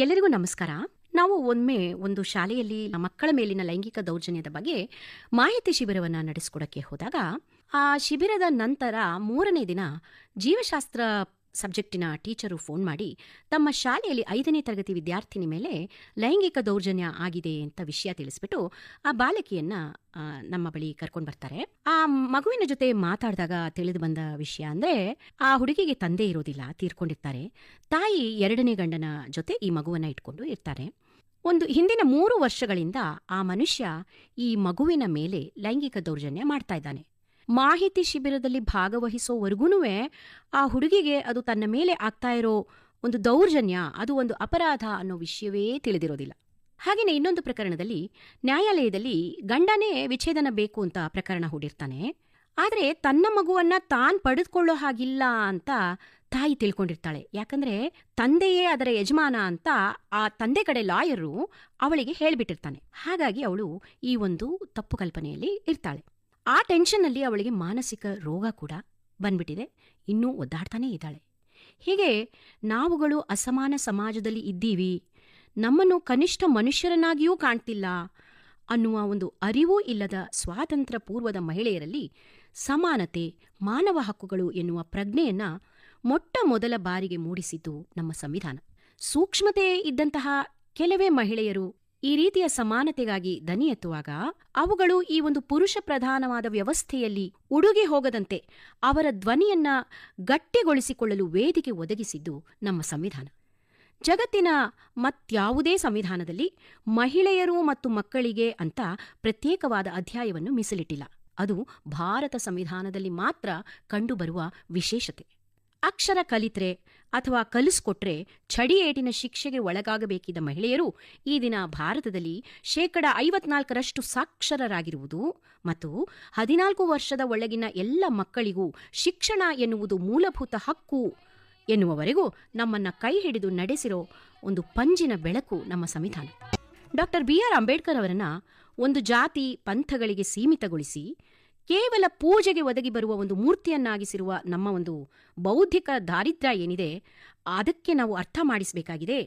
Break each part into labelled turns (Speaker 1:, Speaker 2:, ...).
Speaker 1: ಎಲ್ಲರಿಗೂ ನಮಸ್ಕಾರ. ನಾವು ಒಮ್ಮೆ ಒಂದು ಶಾಲೆಯಲ್ಲಿ ಮಕ್ಕಳ ಮೇಲಿನ ಲೈಂಗಿಕ ದೌರ್ಜನ್ಯದ ಬಗ್ಗೆ ಮಾಹಿತಿ ಶಿಬಿರವನ್ನು ನಡೆಸಿಕೊಡಕ್ಕೆ ಹೋದಾಗ, ಆ ಶಿಬಿರದ ನಂತರ ಮೂರನೇ ದಿನ ಜೀವಶಾಸ್ತ್ರ ಸಬ್ಜೆಕ್ಟಿನ ಟೀಚರು ಫೋನ್ ಮಾಡಿ, ತಮ್ಮ ಶಾಲೆಯಲ್ಲಿ ಐದನೇ ತರಗತಿ ವಿದ್ಯಾರ್ಥಿನಿ ಮೇಲೆ ಲೈಂಗಿಕ ದೌರ್ಜನ್ಯ ಆಗಿದೆ ಅಂತ ವಿಷಯ ತಿಳಿಸ್ಬಿಟ್ಟು ಆ ಬಾಲಕಿಯನ್ನ ನಮ್ಮ ಬಳಿ ಕರ್ಕೊಂಡು ಬರ್ತಾರೆ. ಆ ಮಗುವಿನ ಜೊತೆ ಮಾತಾಡಿದಾಗ ತಿಳಿದು ಬಂದ ವಿಷಯ ಅಂದ್ರೆ, ಆ ಹುಡುಗಿಗೆ ತಂದೆ ಇರೋದಿಲ್ಲ, ತೀರ್ಕೊಂಡಿರ್ತಾರೆ. ತಾಯಿ ಎರಡನೇ ಗಂಡನ ಜೊತೆ ಈ ಮಗುವನ್ನ ಇಟ್ಕೊಂಡು ಇರ್ತಾರೆ. ಒಂದು ಹಿಂದಿನ ಮೂರು ವರ್ಷಗಳಿಂದ ಆ ಮನುಷ್ಯ ಈ ಮಗುವಿನ ಮೇಲೆ ಲೈಂಗಿಕ ದೌರ್ಜನ್ಯ ಮಾಡ್ತಾ ಇದ್ದಾನೆ. ಮಾಹಿತಿ ಶಿಬಿರದಲ್ಲಿ ಭಾಗವಹಿಸೋವರೆಗೂ ಆ ಹುಡುಗಿಗೆ ಅದು ತನ್ನ ಮೇಲೆ ಆಗ್ತಾ ಇರೋ ಒಂದು ದೌರ್ಜನ್ಯ, ಅದು ಒಂದು ಅಪರಾಧ ಅನ್ನೋ ವಿಷಯವೇ ತಿಳಿದಿರೋದಿಲ್ಲ. ಹಾಗೆಯೇ ಇನ್ನೊಂದು ಪ್ರಕರಣದಲ್ಲಿ ನ್ಯಾಯಾಲಯದಲ್ಲಿ ಗಂಡನೇ ವಿಚ್ಛೇದನ ಬೇಕು ಅಂತ ಪ್ರಕರಣ ಹೂಡಿರ್ತಾನೆ. ಆದರೆ ತನ್ನ ಮಗುವನ್ನ ತಾನ್ ಪಡೆದುಕೊಳ್ಳೋ ಹಾಗಿಲ್ಲ ಅಂತ ತಾಯಿ ತಿಳ್ಕೊಂಡಿರ್ತಾಳೆ. ಯಾಕಂದ್ರೆ ತಂದೆಯೇ ಅದರ ಯಜಮಾನ ಅಂತ ಆ ತಂದೆ ಕಡೆ ಲಾಯರು ಅವಳಿಗೆ ಹೇಳಿಬಿಟ್ಟಿರ್ತಾನೆ. ಹಾಗಾಗಿ ಅವಳು ಈ ಒಂದು ತಪ್ಪು ಕಲ್ಪನೆಯಲ್ಲಿ ಇರ್ತಾಳೆ. ಆ ಟೆನ್ಷನ್ನಲ್ಲಿ ಅವಳಿಗೆ ಮಾನಸಿಕ ರೋಗ ಕೂಡ ಬಂದ್ಬಿಟ್ಟಿದೆ. ಇನ್ನೂ ಒದ್ದಾಡ್ತಾನೇ ಇದ್ದಾಳೆ. ಹೀಗೆ ನಾವುಗಳು ಅಸಮಾನ ಸಮಾಜದಲ್ಲಿ ಇದ್ದೀವಿ. ನಮ್ಮನ್ನು ಕನಿಷ್ಠ ಮನುಷ್ಯರನ್ನಾಗಿಯೂ ಕಾಣ್ತಿಲ್ಲ ಅನ್ನುವ ಒಂದು ಅರಿವೂ ಇಲ್ಲದ ಸ್ವಾತಂತ್ರ್ಯ ಪೂರ್ವದ ಮಹಿಳೆಯರಲ್ಲಿ ಸಮಾನತೆ, ಮಾನವ ಹಕ್ಕುಗಳು ಎನ್ನುವ ಪ್ರಜ್ಞೆಯನ್ನ ಮೊಟ್ಟ ಮೊದಲ ಬಾರಿಗೆ ಮೂಡಿಸಿದ್ದು ನಮ್ಮ ಸಂವಿಧಾನ. ಸೂಕ್ಷ್ಮತೆ ಇದ್ದಂತಹ ಕೆಲವೇ ಮಹಿಳೆಯರು ಈ ರೀತಿಯ ಸಮಾನತೆಗಾಗಿ ದನಿ ಎತ್ತುವಾಗ ಅವುಗಳು ಈ ಒಂದು ಪುರುಷ ಪ್ರಧಾನವಾದ ವ್ಯವಸ್ಥೆಯಲ್ಲಿ ಉಡುಗೆ ಹೋಗದಂತೆ ಅವರ ಧ್ವನಿಯನ್ನ ಗಟ್ಟಿಗೊಳಿಸಿಕೊಳ್ಳಲು ವೇದಿಕೆ ಒದಗಿಸಿದ್ದು ನಮ್ಮ ಸಂವಿಧಾನ. ಜಗತ್ತಿನ ಮತ್ಯಾವುದೇ ಸಂವಿಧಾನದಲ್ಲಿ ಮಹಿಳೆಯರು ಮತ್ತು ಮಕ್ಕಳಿಗೆ ಅಂತ ಪ್ರತ್ಯೇಕವಾದ ಅಧ್ಯಾಯವನ್ನು ಮೀಸಲಿಟ್ಟಿಲ್ಲ. ಅದು ಭಾರತ ಸಂವಿಧಾನದಲ್ಲಿ ಮಾತ್ರ ಕಂಡುಬರುವ ವಿಶೇಷತೆ. ಅಕ್ಷರ ಕಲಿತ್ರೆ ಅಥವಾ ಕಲಿಸ್ಕೊಟ್ರೆ ಛಡಿಯೇಟಿನ ಶಿಕ್ಷೆಗೆ ಒಳಗಾಗಬೇಕಿದ್ದ ಮಹಿಳೆಯರು ಈ ದಿನ ಭಾರತದಲ್ಲಿ ಶೇಕಡ ಐವತ್ನಾಲ್ಕರಷ್ಟು ಸಾಕ್ಷರರಾಗಿರುವುದು ಮತ್ತು ಹದಿನಾಲ್ಕು ವರ್ಷದ ಒಳಗಿನ ಎಲ್ಲ ಮಕ್ಕಳಿಗೂ ಶಿಕ್ಷಣ ಎನ್ನುವುದು ಮೂಲಭೂತ ಹಕ್ಕು ಎನ್ನುವವರೆಗೂ ನಮ್ಮನ್ನ ಕೈ ಹಿಡಿದು ನಡೆಸಿರೋ ಒಂದು ಪಂಜಿನ ಬೆಳಕು ನಮ್ಮ ಸಂವಿಧಾನ. ಡಾಕ್ಟರ್ ಬಿ ಆರ್ ಅಂಬೇಡ್ಕರ್ ಅವರನ್ನು ಒಂದು ಜಾತಿ, ಪಂಥಗಳಿಗೆ ಸೀಮಿತಗೊಳಿಸಿ ಕೇವಲ ಪೂಜೆಗೆ ಒದಗಿ ಬರುವ ಒಂದು ಮೂರ್ತಿಯನ್ನಾಗಿಸಿರುವ ನಮ್ಮ ಒಂದು ಬೌದ್ಧಿಕ ದಾರಿದ್ರ್ಯ ಏನಿದೆ, ಅದಕ್ಕೆ ನಾವು ಅರ್ಥ ಮಾಡಿಸಬೇಕಾಗಿದೆ.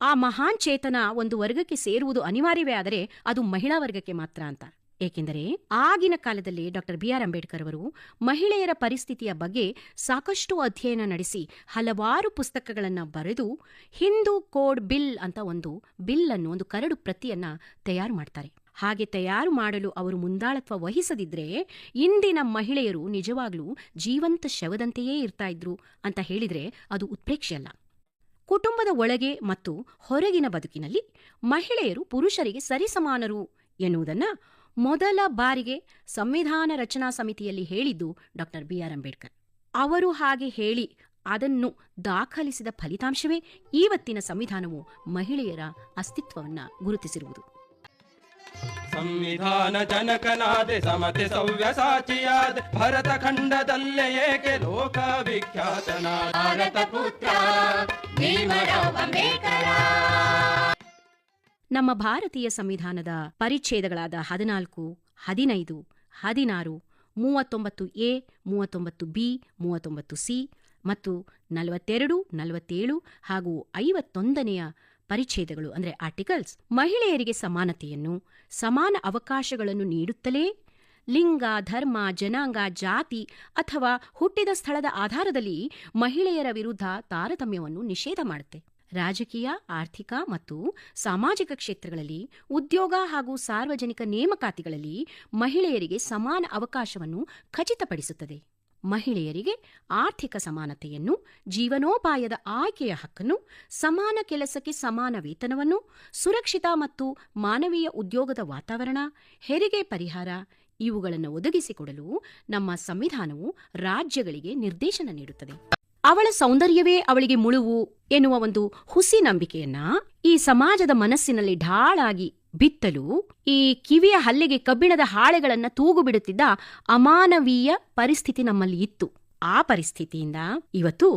Speaker 1: ಆ ಮಹಾನ್ ಚೇತನ ಒಂದು ವರ್ಗಕ್ಕೆ ಸೇರುವುದು ಅನಿವಾರ್ಯವೇ ಆದರೆ ಅದು ಮಹಿಳಾ ವರ್ಗಕ್ಕೆ ಮಾತ್ರ ಅಂತ. ಏಕೆಂದರೆ ಆಗಿನ ಕಾಲದಲ್ಲಿ ಡಾಕ್ಟರ್ ಬಿ ಆರ್ ಅಂಬೇಡ್ಕರ್ ಅವರು ಮಹಿಳೆಯರ ಪರಿಸ್ಥಿತಿಯ ಬಗ್ಗೆ ಸಾಕಷ್ಟು ಅಧ್ಯಯನ ನಡೆಸಿ ಹಲವಾರು ಪುಸ್ತಕಗಳನ್ನು ಬರೆದು ಹಿಂದೂ ಕೋಡ್ ಬಿಲ್ ಅಂತ ಒಂದು ಬಿಲ್ ಅನ್ನು ಒಂದು ಕರಡು ಪ್ರತಿಯನ್ನ ತಯಾರು ಮಾಡ್ತಾರೆ. ಹಾಗೆ ತಯಾರು ಮಾಡಲು ಅವರು ಮುಂದಾಳತ್ವ ವಹಿಸದಿದ್ರೆ ಇಂದಿನ ಮಹಿಳೆಯರು ನಿಜವಾಗ್ಲೂ ಜೀವಂತ ಶವದಂತೆಯೇ ಇರ್ತಾ ಇದ್ರು ಅಂತ ಹೇಳಿದ್ರೆ ಅದು ಉತ್ಪ್ರೇಕ್ಷೆಯಲ್ಲ ಕುಟುಂಬದ ಒಳಗೆ ಮತ್ತು ಹೊರಗಿನ ಬದುಕಿನಲ್ಲಿ ಮಹಿಳೆಯರು ಪುರುಷರಿಗೆ ಸರಿಸಮಾನರು ಎನ್ನುವುದನ್ನ ಮೊದಲ ಬಾರಿಗೆ ಸಂವಿಧಾನ ರಚನಾ ಸಮಿತಿಯಲ್ಲಿ ಹೇಳಿದ್ದು ಡಾಕ್ಟರ್ ಬಿ. ಆರ್. ಅಂಬೇಡ್ಕರ್. ಅವರು ಹಾಗೆ ಹೇಳಿ ಅದನ್ನು ದಾಖಲಿಸಿದ ಫಲಿತಾಂಶವೇ ಇವತ್ತಿನ ಸಂವಿಧಾನವು ಮಹಿಳೆಯರ ಅಸ್ತಿತ್ವವನ್ನು ಗುರುತಿಸಿರುವುದು.
Speaker 2: ಸಂವಿಧಾನ ಜನಕನಾದೆ ಸಮತೆ ಸವ್ಯಸಾಚಿಯಾದ ಭರತ ಖಂಡದಲ್ಲೇ ಏಕೆ ಲೋಕ ವಿಖ್ಯಾತನಾದ
Speaker 3: ಭಾರತ ಪುತ್ರ ಭೀಮರಾವ್ ಅಂಬೇಡ್ಕರ.
Speaker 1: ನಮ್ಮ ಭಾರತೀಯ ಸಂವಿಧಾನದ ಪರಿಚ್ಛೇದಗಳಾದ ಹದಿನಾಲ್ಕು ಹದಿನೈದು ಹದಿನಾರು ಮೂವತ್ತೊಂಬತ್ತು ಎ ಮೂವತ್ತೊಂಬತ್ತು ಬಿ ಮೂವತ್ತೊಂಬತ್ತು ಸಿ ಮತ್ತು ನಲವತ್ತೆರಡು ನಲವತ್ತೇಳು ಹಾಗೂ ಐವತ್ತೊಂದನೆಯ ಪರಿಚ್ಛೇದಗಳು, ಅಂದರೆ ಆರ್ಟಿಕಲ್ಸ್ ಮಹಿಳೆಯರಿಗೆ ಸಮಾನತೆಯನ್ನು, ಸಮಾನ ಅವಕಾಶಗಳನ್ನು ನೀಡುತ್ತಲೇ ಲಿಂಗ, ಧರ್ಮ, ಜನಾಂಗ, ಜಾತಿ ಅಥವಾ ಹುಟ್ಟಿದ ಸ್ಥಳದ ಆಧಾರದಲ್ಲಿ ಮಹಿಳೆಯರ ವಿರುದ್ಧ ತಾರತಮ್ಯವನ್ನು ನಿಷೇಧ ಮಾಡುತ್ತೆ. ರಾಜಕೀಯ, ಆರ್ಥಿಕ ಮತ್ತು ಸಾಮಾಜಿಕ ಕ್ಷೇತ್ರಗಳಲ್ಲಿ, ಉದ್ಯೋಗ ಹಾಗೂ ಸಾರ್ವಜನಿಕ ನೇಮಕಾತಿಗಳಲ್ಲಿ ಮಹಿಳೆಯರಿಗೆ ಸಮಾನ ಅವಕಾಶವನ್ನು ಖಚಿತಪಡಿಸುತ್ತದೆ. ಮಹಿಳೆಯರಿಗೆ ಆರ್ಥಿಕ ಸಮಾನತೆಯನ್ನು, ಜೀವನೋಪಾಯದ ಆಯ್ಕೆಯ ಹಕ್ಕನ್ನು, ಸಮಾನ ಕೆಲಸಕ್ಕೆ ಸಮಾನ ವೇತನವನ್ನು, ಸುರಕ್ಷಿತ ಮತ್ತು ಮಾನವೀಯ ಉದ್ಯೋಗದ ವಾತಾವರಣ, ಹೆರಿಗೆ ಪರಿಹಾರ ಇವುಗಳನ್ನು ಒದಗಿಸಿಕೊಡಲು ನಮ್ಮ ಸಂವಿಧಾನವು ರಾಜ್ಯಗಳಿಗೆ ನಿರ್ದೇಶನ ನೀಡುತ್ತದೆ. ಅವಳ ಸೌಂದರ್ಯವೇ ಅವಳಿಗೆ ಮುಳುವು ಎನ್ನುವ ಒಂದು ಹುಸಿ ನಂಬಿಕೆಯನ್ನ ಈ ಸಮಾಜದ ಮನಸ್ಸಿನಲ್ಲಿ ಢಾಳಾಗಿ ಬಿತ್ತಲು ಈ ಕಿವಿಯ ಹಲ್ಲೆಗೆ ಕಬ್ಬಿಣದ ಹಾಳೆಗಳನ್ನು ತೂಗು ಬಿಡುತ್ತಿದ್ದ ಅಮಾನವೀಯ ಪರಿಸ್ಥಿತಿ ನಮ್ಮಲ್ಲಿ ಇತ್ತು. ಆ ಪರಿಸ್ಥಿತಿಯಿಂದ ಇವತ್ತು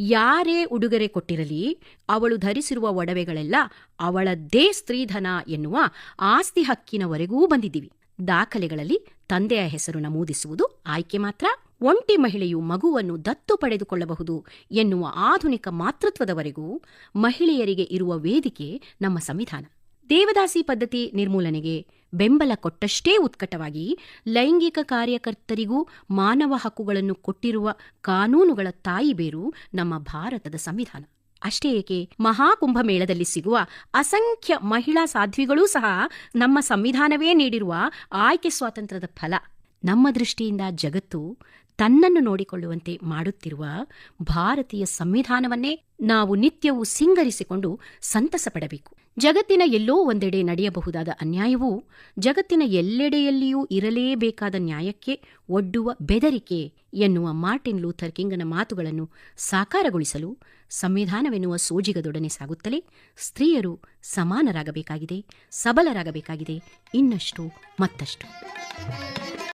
Speaker 1: ಯಾರೇ ಉಡುಗೊರೆ ಕೊಟ್ಟಿರಲಿ, ಅವಳು ಧರಿಸಿರುವ ಒಡವೆಗಳೆಲ್ಲ ಅವಳದ್ದೇ ಸ್ತ್ರೀಧನ ಎನ್ನುವ ಆಸ್ತಿ ಹಕ್ಕಿನವರೆಗೂ ಬಂದಿದ್ದೀವಿ. ದಾಖಲೆಗಳಲ್ಲಿ ತಂದೆಯ ಹೆಸರು ನಮೂದಿಸುವುದು ಆಯ್ಕೆ ಮಾತ್ರ. ಒಂಟಿ ಮಹಿಳೆಯು ಮಗುವನ್ನು ದತ್ತು ಪಡೆದುಕೊಳ್ಳಬಹುದು ಎನ್ನುವ ಆಧುನಿಕ ಮಾತೃತ್ವದವರೆಗೂ ಮಹಿಳೆಯರಿಗೆ ಇರುವ ವೇದಿಕೆ ನಮ್ಮ ಸಂವಿಧಾನ. ದೇವದಾಸಿ ಪದ್ಧತಿ ನಿರ್ಮೂಲನೆಗೆ ಬೆಂಬಲ ಕೊಟ್ಟಷ್ಟೇ ಉತ್ಕಟವಾಗಿ ಲೈಂಗಿಕ ಕಾರ್ಯಕರ್ತರಿಗೂ ಮಾನವ ಹಕ್ಕುಗಳನ್ನು ಕೊಟ್ಟಿರುವ ಕಾನೂನುಗಳ ತಾಯಿ ಬೇರು ನಮ್ಮ ಭಾರತದ ಸಂವಿಧಾನ. ಅಷ್ಟೇ ಏಕೆ, ಮಹಾಕುಂಭಮೇಳದಲ್ಲಿ ಸಿಗುವ ಅಸಂಖ್ಯ ಮಹಿಳಾ ಸಾಧ್ವಿಗಳೂ ಸಹ ನಮ್ಮ ಸಂವಿಧಾನವೇ ನೀಡಿರುವ ಆಯ್ಕೆ ಸ್ವಾತಂತ್ರ್ಯದ ಫಲ. ನಮ್ಮ ದೃಷ್ಟಿಯಿಂದ ಜಗತ್ತು ತನ್ನನ್ನು ನೋಡಿಕೊಳ್ಳುವಂತೆ ಮಾಡುತ್ತಿರುವ ಭಾರತೀಯ ಸಂವಿಧಾನವನ್ನೇ ನಾವು ನಿತ್ಯವೂ ಸಿಂಗರಿಸಿಕೊಂಡು ಸಂತಸ ಪಡಬೇಕು ಜಗತ್ತಿನ ಎಲ್ಲೋ ಒಂದೆಡೆ ನಡೆಯಬಹುದಾದ ಅನ್ಯಾಯವು ಜಗತ್ತಿನ ಎಲ್ಲೆಡೆಯಲ್ಲಿಯೂ ಇರಲೇಬೇಕಾದ ನ್ಯಾಯಕ್ಕೆ ಒಡ್ಡುವ ಬೆದರಿಕೆ ಎನ್ನುವ ಮಾರ್ಟಿನ್ ಲೂಥರ್ ಕಿಂಗ್ನ ಮಾತುಗಳನ್ನು ಸಾಕಾರಗೊಳಿಸಲು ಸಂವಿಧಾನವೆನ್ನುವ ಸೋಜಿಗದೊಡನೆ ಸಾಗುತ್ತಲೇ ಸ್ತ್ರೀಯರು ಸಮಾನರಾಗಬೇಕಾಗಿದೆ, ಸಬಲರಾಗಬೇಕಾಗಿದೆ ಇನ್ನಷ್ಟು ಮತ್ತಷ್ಟು.